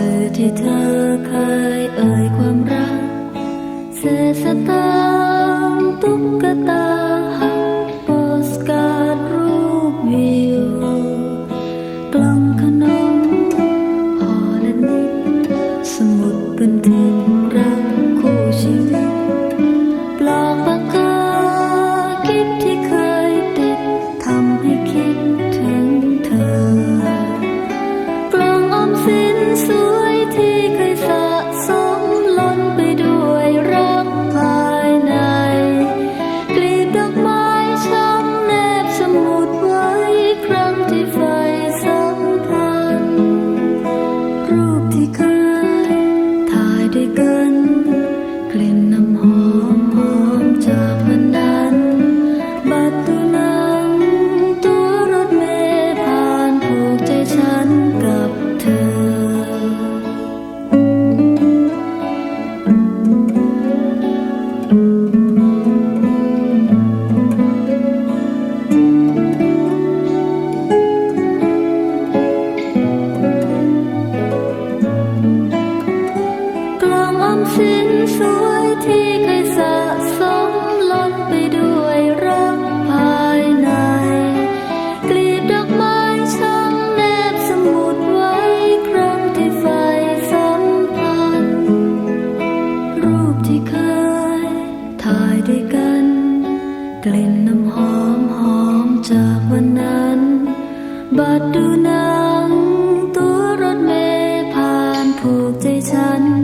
สื่อที่เธอเคยเอ่ยความรัก เสสตางตุ๊กตาหักโปสการดรูปวิว กล่องขนมห่อและนิดสมุดบันทึกรักคู่ชีวิตปลอกปากกาคิดที่ ความอมสินสวยที่เคยสะสมล้นไปด้วยรักภายในกลีบดอกไม้ช่างแนบสมุดไว้ครั้งที่ไฟสัมพันธ์รูปที่เคยถ่ายด้กัน กลิ่นน้ำหอมหอมจากวันนั้น บัดดูหนังตัวรถเมล์ผ่านผูกใจฉัน